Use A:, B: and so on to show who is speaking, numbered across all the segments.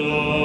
A: Lord.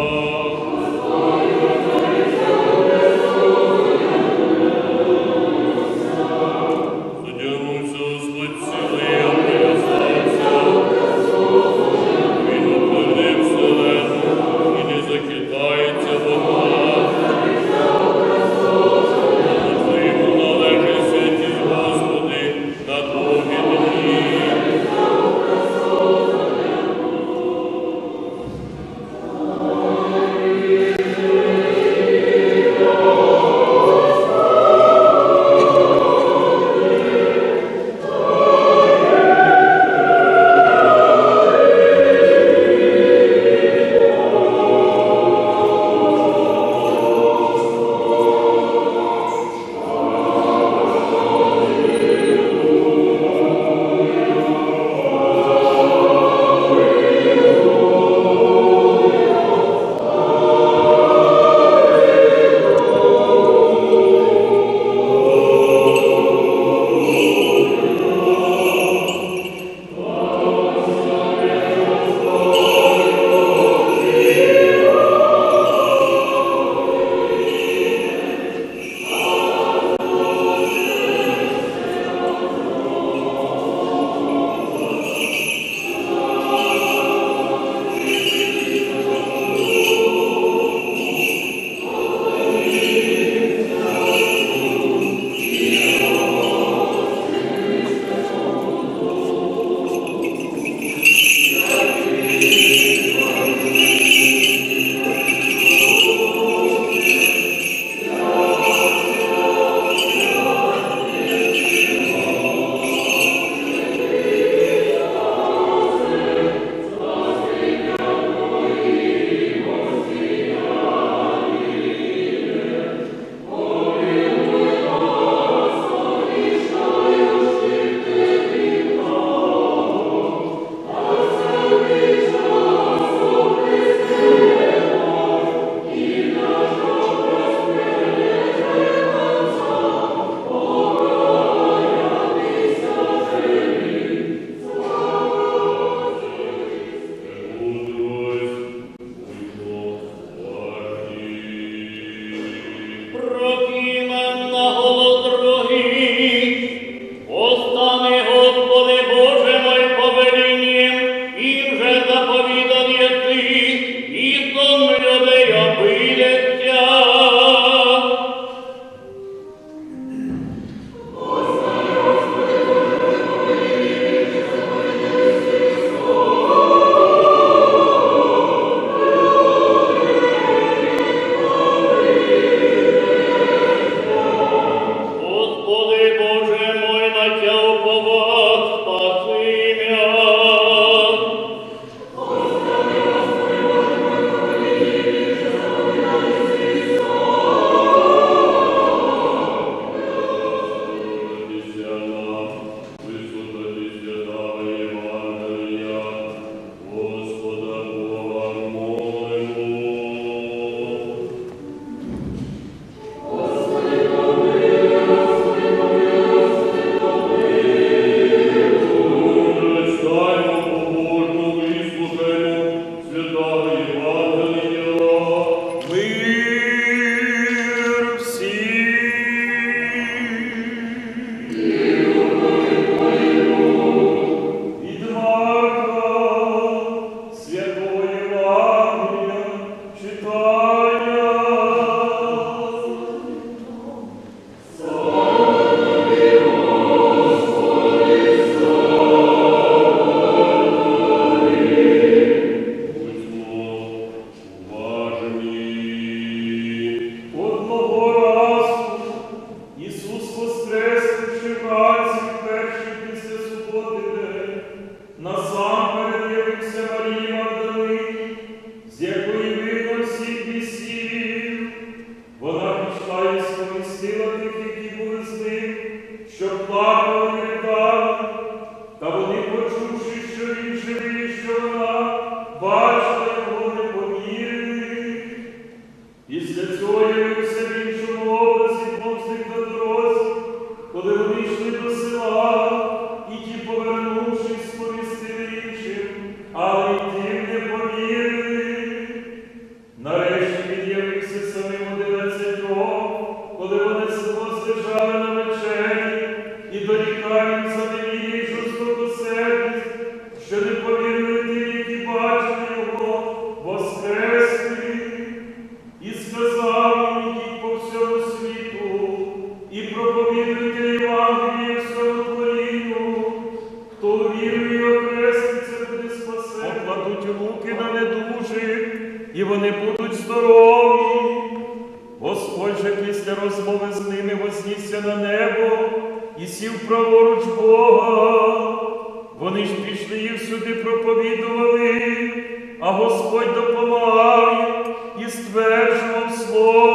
B: і вони будуть здорові. Господь же після розмови з ними вознісся на небо і сів праворуч Бога. Вони ж пішли їх сюди проповідували, а Господь допомагав і стверджував слово.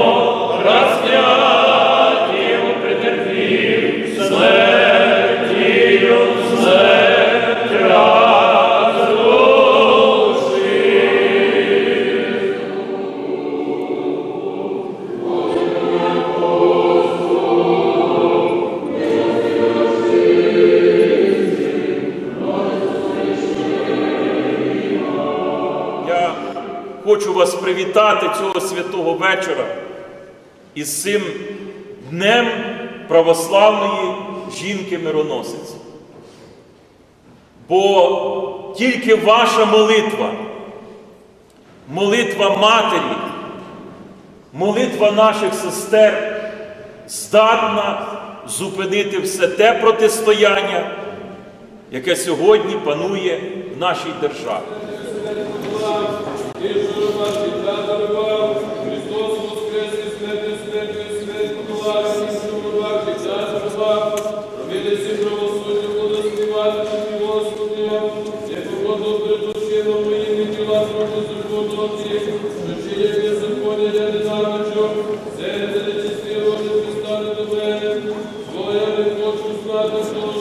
B: привітати цього святого вечора із цим днем православної жінки-мироносиці. Бо тільки ваша молитва, молитва матері, молитва наших сестер здатна зупинити все те протистояння, яке сьогодні панує в нашій державі.
C: Господь,